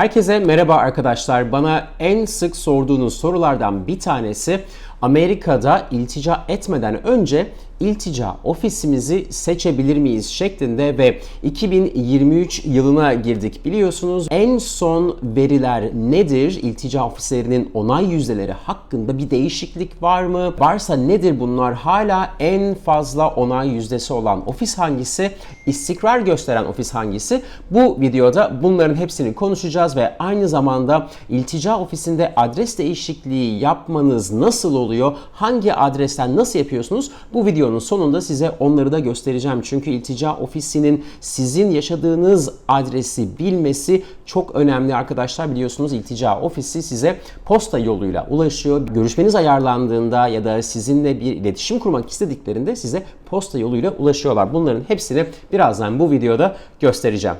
Herkese merhaba arkadaşlar. Bana en sık sorduğunuz sorulardan bir tanesi Amerika'da iltica etmeden önce iltica ofisimizi seçebilir miyiz şeklinde ve 2023 yılına girdik biliyorsunuz. En son veriler nedir? İltica ofislerinin onay yüzdeleri hakkında bir değişiklik var mı? Varsa nedir bunlar? Hala en fazla onay yüzdesi olan ofis hangisi? İstikrar gösteren ofis hangisi? Bu videoda bunların hepsini konuşacağız ve aynı zamanda iltica ofisinde adres değişikliği yapmanız nasıl oluyor? Hangi adresten nasıl yapıyorsunuz? Bu videonun sonunda size onları da göstereceğim. Çünkü iltica ofisinin sizin yaşadığınız adresi bilmesi çok önemli arkadaşlar. Biliyorsunuz iltica ofisi size posta yoluyla ulaşıyor. Görüşmeniz ayarlandığında ya da sizinle bir iletişim kurmak istediklerinde size posta yoluyla ulaşıyorlar. Bunların hepsini birazdan bu videoda göstereceğim.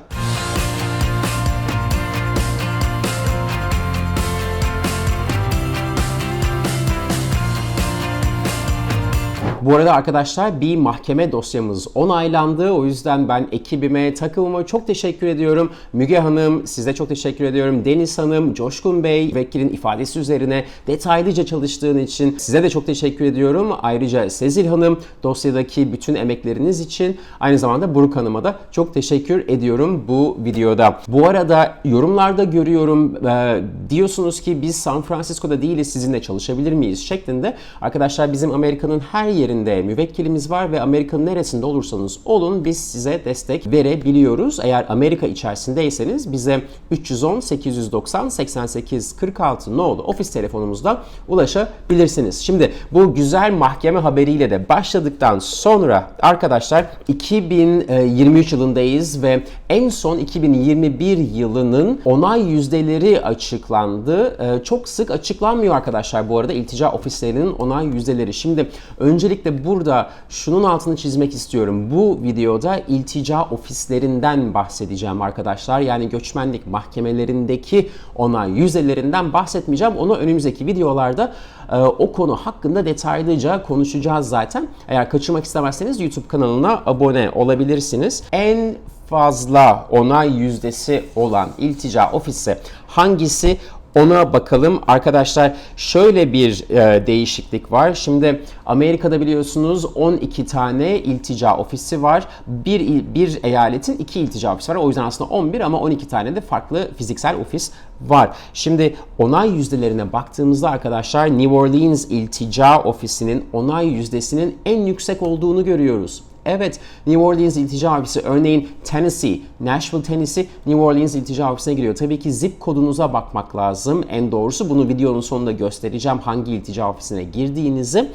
Bu arada arkadaşlar bir mahkeme dosyamız onaylandı. O yüzden ben ekibime, takımıma çok teşekkür ediyorum. Müge Hanım size çok teşekkür ediyorum. Deniz Hanım, Coşkun Bey, vekilin ifadesi üzerine detaylıca çalıştığın için size de çok teşekkür ediyorum. Ayrıca Sezil Hanım dosyadaki bütün emekleriniz için aynı zamanda Buruk Hanım'a da çok teşekkür ediyorum bu videoda. Bu arada yorumlarda görüyorum e, diyorsunuz ki biz San Francisco'da değiliz sizinle çalışabilir miyiz şeklinde. Arkadaşlar bizim Amerika'nın her yeri yerinde müvekkilimiz var ve Amerika'nın neresinde olursanız olun biz size destek verebiliyoruz. Eğer Amerika içerisindeyseniz bize 310 890 88 46 nolu ofis telefonumuzda ulaşabilirsiniz. Şimdi bu güzel mahkeme haberiyle de başladıktan sonra arkadaşlar 2023 yılındayız ve en son 2021 yılının onay yüzdeleri açıklandı. Ee, çok sık açıklanmıyor arkadaşlar bu arada iltica ofislerinin onay yüzdeleri. Şimdi öncelikle Öncelikle burada şunun altını çizmek istiyorum. Bu videoda iltica ofislerinden bahsedeceğim arkadaşlar. Yani göçmenlik mahkemelerindeki onay yüzdelerinden bahsetmeyeceğim. Onu önümüzdeki videolarda e, o konu hakkında detaylıca konuşacağız zaten. Eğer kaçırmak istemezseniz YouTube kanalına abone olabilirsiniz. En fazla onay yüzdesi olan iltica ofisi hangisi? Ona bakalım. Arkadaşlar şöyle bir e, değişiklik var. Şimdi Amerika'da biliyorsunuz 12 tane iltica ofisi var. Bir, bir eyaletin iki iltica ofisi var. O yüzden aslında 11 ama 12 tane de farklı fiziksel ofis var. Şimdi onay yüzdelerine baktığımızda arkadaşlar New Orleans iltica ofisinin onay yüzdesinin en yüksek olduğunu görüyoruz. Evet, New Orleans iltica ofisi örneğin Tennessee, Nashville, Tennessee, New Orleans iltica ofisine giriyor. Tabii ki zip kodunuza bakmak lazım. En doğrusu bunu videonun sonunda göstereceğim hangi iltica ofisine girdiğinizi.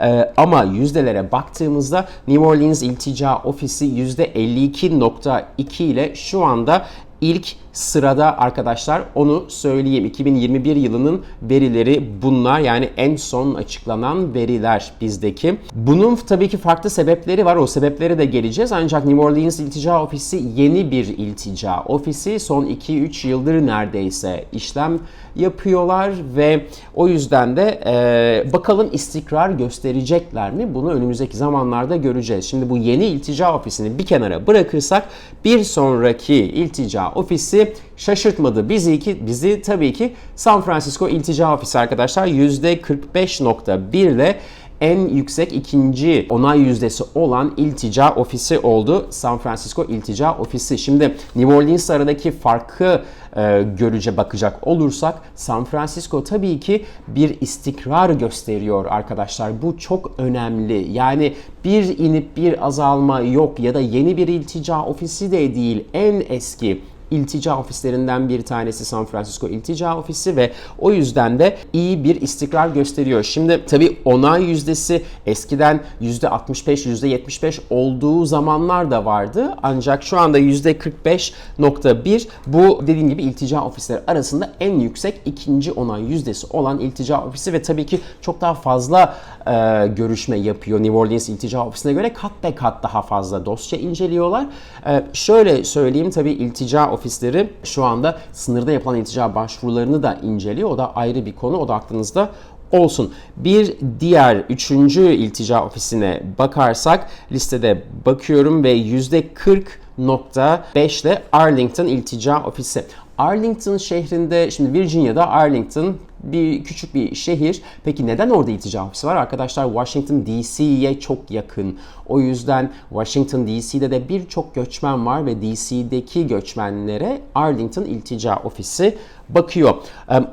Ee, ama yüzdelere baktığımızda New Orleans iltica ofisi %52.2 ile şu anda ilk sırada arkadaşlar onu söyleyeyim. 2021 yılının verileri bunlar yani en son açıklanan veriler bizdeki. Bunun tabii ki farklı sebepleri var. O sebeplere de geleceğiz. Ancak New Orleans İltica Ofisi yeni bir iltica ofisi. Son 2-3 yıldır neredeyse işlem yapıyorlar ve o yüzden de e, bakalım istikrar gösterecekler mi? Bunu önümüzdeki zamanlarda göreceğiz. Şimdi bu yeni iltica ofisini bir kenara bırakırsak bir sonraki iltica ofisi şaşırtmadı. Bizi, ki, bizi tabii ki San Francisco İltica Ofisi arkadaşlar %45.1 ile en yüksek ikinci onay yüzdesi olan iltica ofisi oldu. San Francisco iltica ofisi. Şimdi New Orleans aradaki farkı e, görece bakacak olursak San Francisco tabii ki bir istikrar gösteriyor arkadaşlar. Bu çok önemli. Yani bir inip bir azalma yok ya da yeni bir iltica ofisi de değil. En eski iltica ofislerinden bir tanesi San Francisco iltica ofisi ve o yüzden de iyi bir istikrar gösteriyor. Şimdi tabi onay yüzdesi eskiden %65, %75 olduğu zamanlar da vardı. Ancak şu anda %45.1 bu dediğim gibi iltica ofisleri arasında en yüksek ikinci onay yüzdesi olan iltica ofisi ve tabii ki çok daha fazla e, görüşme yapıyor New Orleans iltica ofisine göre kat be kat daha fazla dosya inceliyorlar. E, şöyle söyleyeyim tabii iltica ofisi ofisleri şu anda sınırda yapılan iltica başvurularını da inceliyor. O da ayrı bir konu. O da aklınızda olsun. Bir diğer üçüncü iltica ofisine bakarsak listede bakıyorum ve yüzde 40 ile Arlington İltica Ofisi. Arlington şehrinde, şimdi Virginia'da Arlington bir küçük bir şehir. Peki neden orada iltica ofisi var? Arkadaşlar Washington DC'ye çok yakın. O yüzden Washington DC'de de birçok göçmen var ve DC'deki göçmenlere Arlington iltica ofisi bakıyor.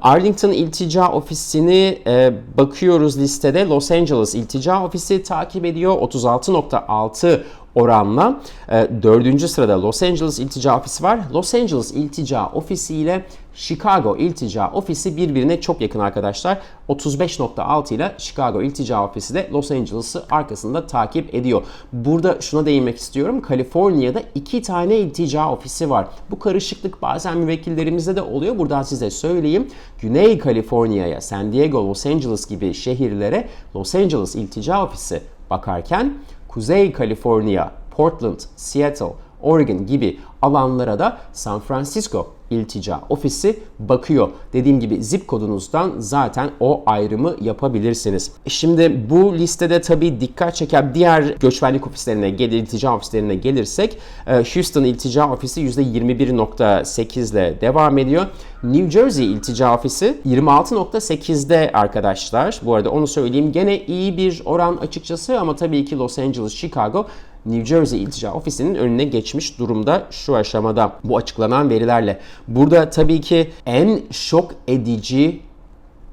Arlington iltica ofisini e, bakıyoruz listede. Los Angeles iltica ofisi takip ediyor. 36.6 oranla. E, dördüncü sırada Los Angeles İltica Ofisi var. Los Angeles İltica Ofisi ile Chicago İltica Ofisi birbirine çok yakın arkadaşlar. 35.6 ile Chicago İltica Ofisi de Los Angeles'ı arkasında takip ediyor. Burada şuna değinmek istiyorum. Kaliforniya'da iki tane iltica ofisi var. Bu karışıklık bazen müvekkillerimizde de oluyor. Buradan size söyleyeyim. Güney Kaliforniya'ya, San Diego, Los Angeles gibi şehirlere Los Angeles İltica Ofisi bakarken Kuzey Kaliforniya, Portland, Seattle, Oregon gibi alanlara da San Francisco iltica ofisi bakıyor. Dediğim gibi zip kodunuzdan zaten o ayrımı yapabilirsiniz. Şimdi bu listede tabii dikkat çeken diğer göçmenlik ofislerine, iltica ofislerine gelirsek e, Houston iltica ofisi %21.8 ile devam ediyor. New Jersey iltica ofisi 26.8'de arkadaşlar. Bu arada onu söyleyeyim. Gene iyi bir oran açıkçası ama tabii ki Los Angeles, Chicago New Jersey İltica Ofisi'nin önüne geçmiş durumda şu aşamada bu açıklanan verilerle. Burada tabii ki en şok edici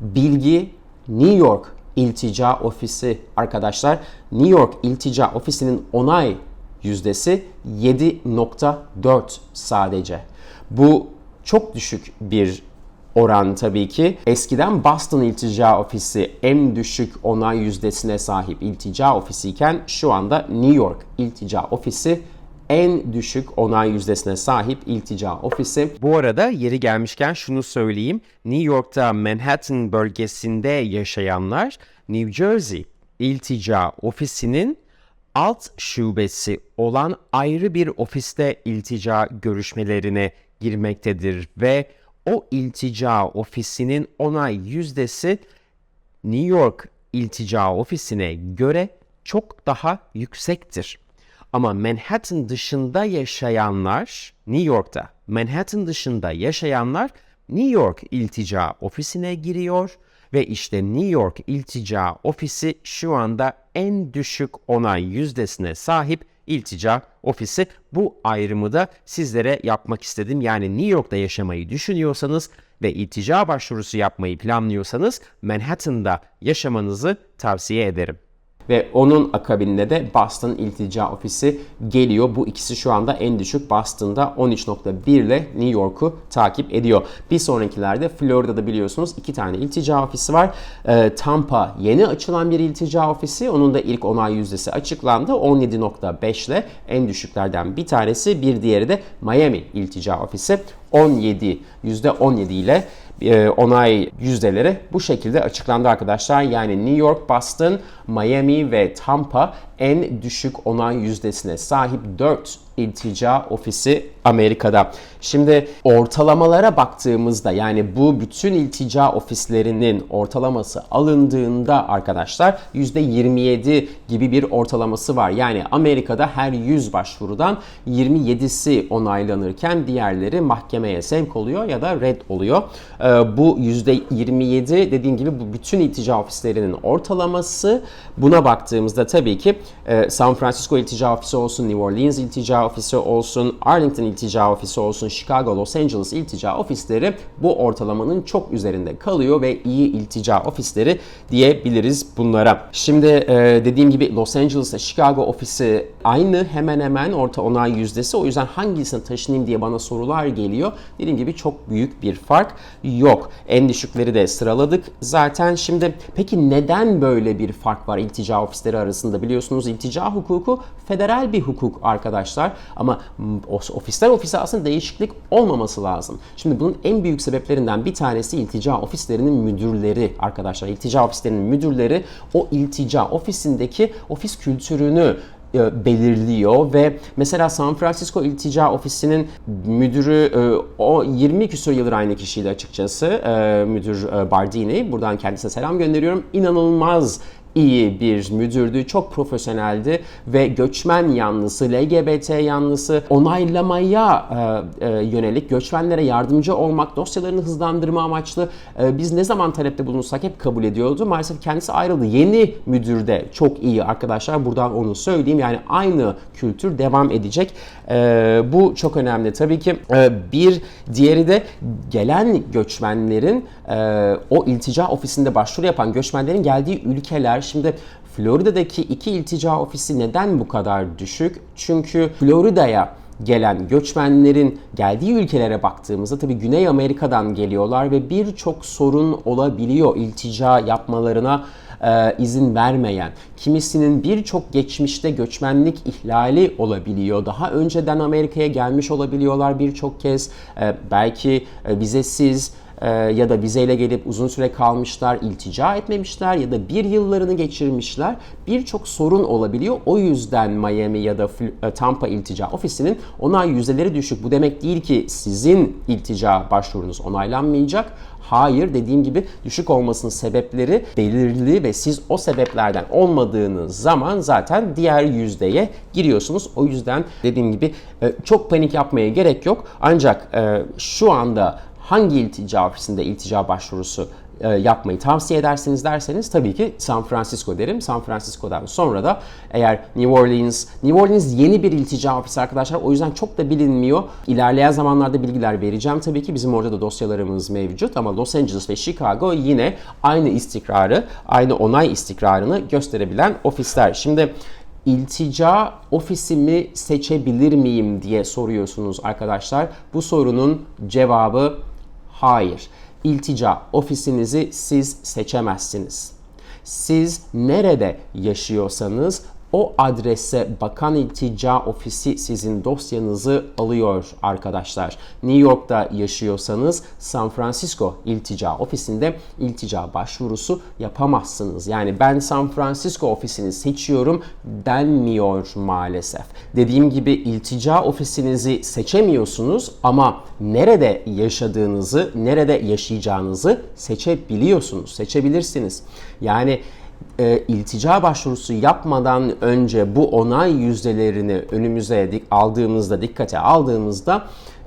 bilgi New York İltica Ofisi arkadaşlar. New York İltica Ofisi'nin onay yüzdesi 7.4 sadece. Bu çok düşük bir oran tabii ki. Eskiden Boston İltica Ofisi en düşük onay yüzdesine sahip iltica ofisi iken şu anda New York İltica Ofisi en düşük onay yüzdesine sahip iltica ofisi. Bu arada yeri gelmişken şunu söyleyeyim. New York'ta Manhattan bölgesinde yaşayanlar New Jersey iltica ofisinin alt şubesi olan ayrı bir ofiste iltica görüşmelerine girmektedir ve o iltica ofisinin onay yüzdesi New York iltica ofisine göre çok daha yüksektir. Ama Manhattan dışında yaşayanlar, New York'ta Manhattan dışında yaşayanlar New York iltica ofisine giriyor ve işte New York iltica ofisi şu anda en düşük onay yüzdesine sahip iltica ofisi. Bu ayrımı da sizlere yapmak istedim. Yani New York'ta yaşamayı düşünüyorsanız ve iltica başvurusu yapmayı planlıyorsanız Manhattan'da yaşamanızı tavsiye ederim ve onun akabinde de Boston İltica Ofisi geliyor. Bu ikisi şu anda en düşük Boston'da 13.1 ile New York'u takip ediyor. Bir sonrakilerde Florida'da biliyorsunuz iki tane iltica ofisi var. Ee, Tampa yeni açılan bir iltica ofisi. Onun da ilk onay yüzdesi açıklandı. 17.5 ile en düşüklerden bir tanesi. Bir diğeri de Miami iltica ofisi. 17, %17 ile e, onay yüzdeleri bu şekilde açıklandı arkadaşlar. Yani New York, Boston, Miami ve Tampa en düşük onay yüzdesine sahip 4 iltica ofisi Amerika'da. Şimdi ortalamalara baktığımızda yani bu bütün iltica ofislerinin ortalaması alındığında arkadaşlar %27 gibi bir ortalaması var. Yani Amerika'da her 100 başvurudan 27'si onaylanırken diğerleri mahkemeye sevk oluyor ya da red oluyor. Ee, bu %27 dediğim gibi bu bütün iltica ofislerinin ortalaması. Buna baktığımızda tabii ki e, San Francisco iltica ofisi olsun, New Orleans iltica ofisi olsun, Arlington iltica ofisi olsun, Chicago, Los Angeles iltica ofisleri bu ortalamanın çok üzerinde kalıyor ve iyi iltica ofisleri diyebiliriz bunlara. Şimdi e, dediğim gibi Los Angeles'ta Chicago ofisi aynı hemen hemen orta onay yüzdesi. O yüzden hangisini taşınayım diye bana sorular geliyor. Dediğim gibi çok büyük bir fark yok. En düşükleri de sıraladık. Zaten şimdi peki neden böyle bir fark var iltica ofisleri arasında? Biliyorsunuz iltica hukuku federal bir hukuk arkadaşlar. Ama ofisten ofise aslında değişiklik olmaması lazım. Şimdi bunun en büyük sebeplerinden bir tanesi iltica ofislerinin müdürleri arkadaşlar. İltica ofislerinin müdürleri o iltica ofisindeki ofis kültürünü e, belirliyor ve mesela San Francisco İltica Ofisi'nin müdürü e, o 20 küsur yıldır aynı kişiydi açıkçası e, müdür Bardini. Buradan kendisine selam gönderiyorum. İnanılmaz iyi bir müdürdü, çok profesyoneldi ve göçmen yanlısı, LGBT yanlısı onaylamaya e, e, yönelik göçmenlere yardımcı olmak, dosyalarını hızlandırma amaçlı e, biz ne zaman talepte bulunursak hep kabul ediyordu. Maalesef kendisi ayrıldı. Yeni müdür de çok iyi arkadaşlar. Buradan onu söyleyeyim. Yani aynı kültür devam edecek. E, bu çok önemli. Tabii ki e, bir diğeri de gelen göçmenlerin e, o iltica ofisinde başvuru yapan göçmenlerin geldiği ülkeler. Şimdi Florida'daki iki iltica ofisi neden bu kadar düşük? Çünkü Florida'ya gelen göçmenlerin geldiği ülkelere baktığımızda tabii Güney Amerika'dan geliyorlar ve birçok sorun olabiliyor iltica yapmalarına e, izin vermeyen. Kimisinin birçok geçmişte göçmenlik ihlali olabiliyor. Daha önceden Amerika'ya gelmiş olabiliyorlar birçok kez. E, belki e, vizesiz e, ya da vizeyle gelip uzun süre kalmışlar, iltica etmemişler ya da bir yıllarını geçirmişler. Birçok sorun olabiliyor. O yüzden Miami ya da e, Tampa iltica ofisinin onay yüzdeleri düşük. Bu demek değil ki sizin iltica başvurunuz onaylanmayacak. Hayır dediğim gibi düşük olmasının sebepleri belirli ve siz o sebeplerden olmadığınız zaman zaten diğer yüzdeye giriyorsunuz. O yüzden dediğim gibi e, çok panik yapmaya gerek yok. Ancak e, şu anda hangi iltica ofisinde iltica başvurusu e, yapmayı tavsiye edersiniz derseniz tabii ki San Francisco derim. San Francisco'dan sonra da eğer New Orleans, New Orleans yeni bir iltica ofisi arkadaşlar o yüzden çok da bilinmiyor. İlerleyen zamanlarda bilgiler vereceğim tabii ki bizim orada da dosyalarımız mevcut ama Los Angeles ve Chicago yine aynı istikrarı, aynı onay istikrarını gösterebilen ofisler. Şimdi iltica ofisimi seçebilir miyim diye soruyorsunuz arkadaşlar. Bu sorunun cevabı hayır. İltica ofisinizi siz seçemezsiniz. Siz nerede yaşıyorsanız o adrese bakan iltica ofisi sizin dosyanızı alıyor arkadaşlar. New York'ta yaşıyorsanız San Francisco iltica ofisinde iltica başvurusu yapamazsınız. Yani ben San Francisco ofisini seçiyorum denmiyor maalesef. Dediğim gibi iltica ofisinizi seçemiyorsunuz ama nerede yaşadığınızı, nerede yaşayacağınızı seçebiliyorsunuz, seçebilirsiniz. Yani e, iltica başvurusu yapmadan önce bu onay yüzdelerini önümüze dik- aldığımızda, dikkate aldığımızda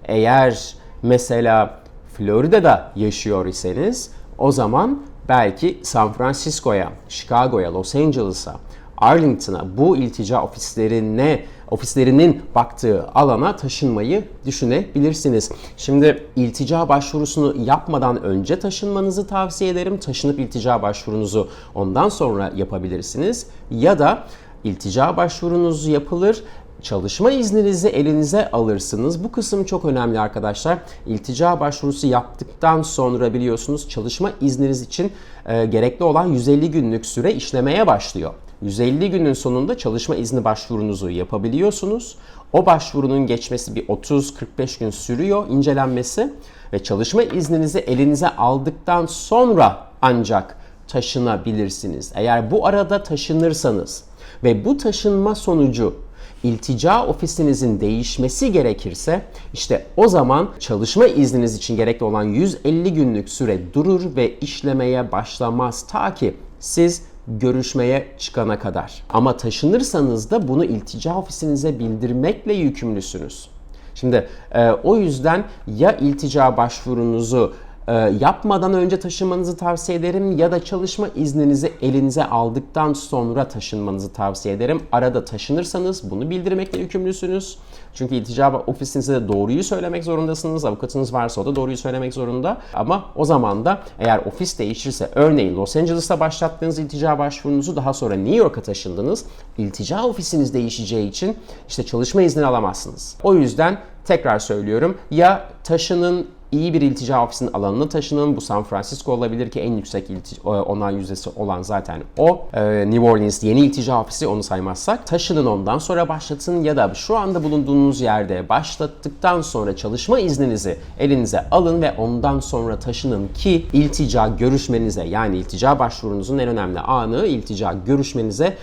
eğer mesela Florida'da yaşıyor iseniz o zaman belki San Francisco'ya, Chicago'ya, Los Angeles'a, Arlington'a bu iltica ofislerine ofislerinin baktığı alana taşınmayı düşünebilirsiniz. Şimdi iltica başvurusunu yapmadan önce taşınmanızı tavsiye ederim. Taşınıp iltica başvurunuzu ondan sonra yapabilirsiniz. Ya da iltica başvurunuz yapılır, çalışma izninizi elinize alırsınız. Bu kısım çok önemli arkadaşlar. İltica başvurusu yaptıktan sonra biliyorsunuz çalışma izniniz için e, gerekli olan 150 günlük süre işlemeye başlıyor. 150 günün sonunda çalışma izni başvurunuzu yapabiliyorsunuz. O başvurunun geçmesi bir 30-45 gün sürüyor incelenmesi ve çalışma izninizi elinize aldıktan sonra ancak taşınabilirsiniz. Eğer bu arada taşınırsanız ve bu taşınma sonucu iltica ofisinizin değişmesi gerekirse işte o zaman çalışma izniniz için gerekli olan 150 günlük süre durur ve işlemeye başlamaz ta ki siz görüşmeye çıkana kadar. Ama taşınırsanız da bunu iltica ofisinize bildirmekle yükümlüsünüz. Şimdi e, o yüzden ya iltica başvurunuzu e, yapmadan önce taşınmanızı tavsiye ederim ya da çalışma izninizi elinize aldıktan sonra taşınmanızı tavsiye ederim. Arada taşınırsanız bunu bildirmekle yükümlüsünüz. Çünkü iltica ofisinize de doğruyu söylemek zorundasınız. Avukatınız varsa o da doğruyu söylemek zorunda. Ama o zaman da eğer ofis değişirse örneğin Los Angeles'ta başlattığınız iltica başvurunuzu daha sonra New York'a taşındınız. İltica ofisiniz değişeceği için işte çalışma izni alamazsınız. O yüzden tekrar söylüyorum ya taşının iyi bir iltica ofisinin alanına taşının. Bu San Francisco olabilir ki en yüksek ilti- onay yüzdesi olan zaten o. Ee, New Orleans yeni iltica ofisi onu saymazsak. Taşının ondan sonra başlatın ya da şu anda bulunduğunuz yerde başlattıktan sonra çalışma izninizi elinize alın ve ondan sonra taşının ki iltica görüşmenize yani iltica başvurunuzun en önemli anı iltica görüşmenize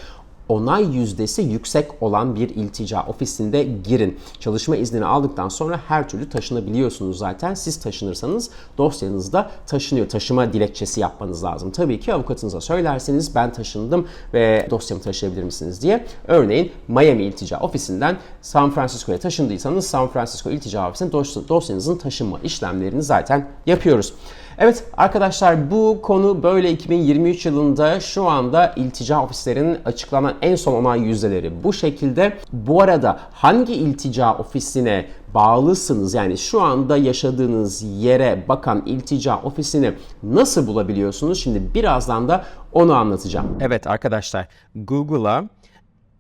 onay yüzdesi yüksek olan bir iltica ofisinde girin. Çalışma iznini aldıktan sonra her türlü taşınabiliyorsunuz zaten. Siz taşınırsanız dosyanız da taşınıyor. Taşıma dilekçesi yapmanız lazım. Tabii ki avukatınıza söylerseniz ben taşındım ve dosyamı taşıyabilir misiniz diye. Örneğin Miami iltica ofisinden San Francisco'ya taşındıysanız San Francisco iltica ofisine dosy- dosyanızın taşınma işlemlerini zaten yapıyoruz. Evet arkadaşlar bu konu böyle 2023 yılında şu anda iltica ofislerinin açıklanan en son onay yüzdeleri bu şekilde. Bu arada hangi iltica ofisine bağlısınız yani şu anda yaşadığınız yere bakan iltica ofisini nasıl bulabiliyorsunuz? Şimdi birazdan da onu anlatacağım. Evet arkadaşlar Google'a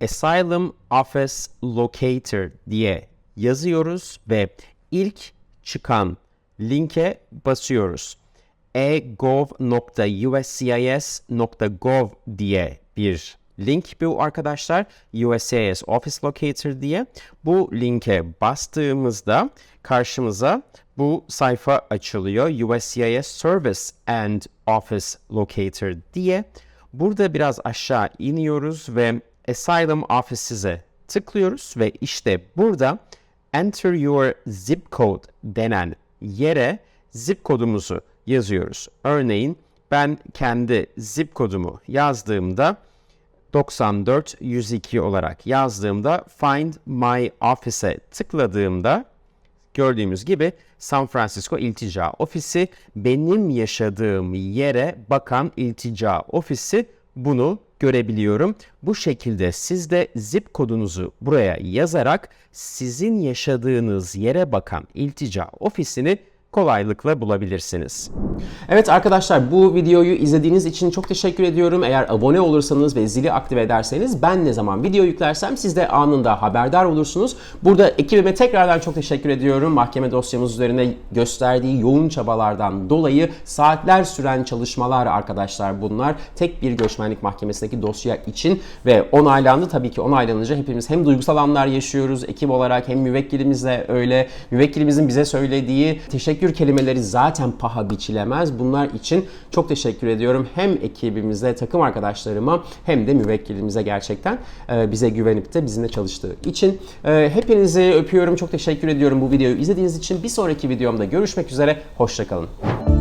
Asylum Office Locator diye yazıyoruz ve ilk çıkan linke basıyoruz. egov.uscis.gov diye bir link bu arkadaşlar. USCIS Office Locator diye. Bu linke bastığımızda karşımıza bu sayfa açılıyor. USCIS Service and Office Locator diye. Burada biraz aşağı iniyoruz ve Asylum Offices'e tıklıyoruz ve işte burada Enter Your Zip Code denen yere zip kodumuzu yazıyoruz. Örneğin ben kendi zip kodumu yazdığımda 94 102 olarak yazdığımda Find My Office'e tıkladığımda gördüğümüz gibi San Francisco İltica Ofisi benim yaşadığım yere bakan İltica Ofisi bunu görebiliyorum. Bu şekilde siz de zip kodunuzu buraya yazarak sizin yaşadığınız yere bakan İltica Ofisini kolaylıkla bulabilirsiniz. Evet arkadaşlar bu videoyu izlediğiniz için çok teşekkür ediyorum. Eğer abone olursanız ve zili aktive ederseniz ben ne zaman video yüklersem siz de anında haberdar olursunuz. Burada ekibime tekrardan çok teşekkür ediyorum. Mahkeme dosyamız üzerine gösterdiği yoğun çabalardan dolayı saatler süren çalışmalar arkadaşlar bunlar. Tek bir göçmenlik mahkemesindeki dosya için ve onaylandı. Tabii ki onaylanınca hepimiz hem duygusal anlar yaşıyoruz ekip olarak hem müvekkilimizle öyle. Müvekkilimizin bize söylediği teşekkür kelimeleri zaten paha biçilemez. Bunlar için çok teşekkür ediyorum. Hem ekibimize, takım arkadaşlarıma hem de müvekkilimize gerçekten e, bize güvenip de bizimle çalıştığı için. E, Hepinizi öpüyorum. Çok teşekkür ediyorum bu videoyu izlediğiniz için. Bir sonraki videomda görüşmek üzere. Hoşçakalın.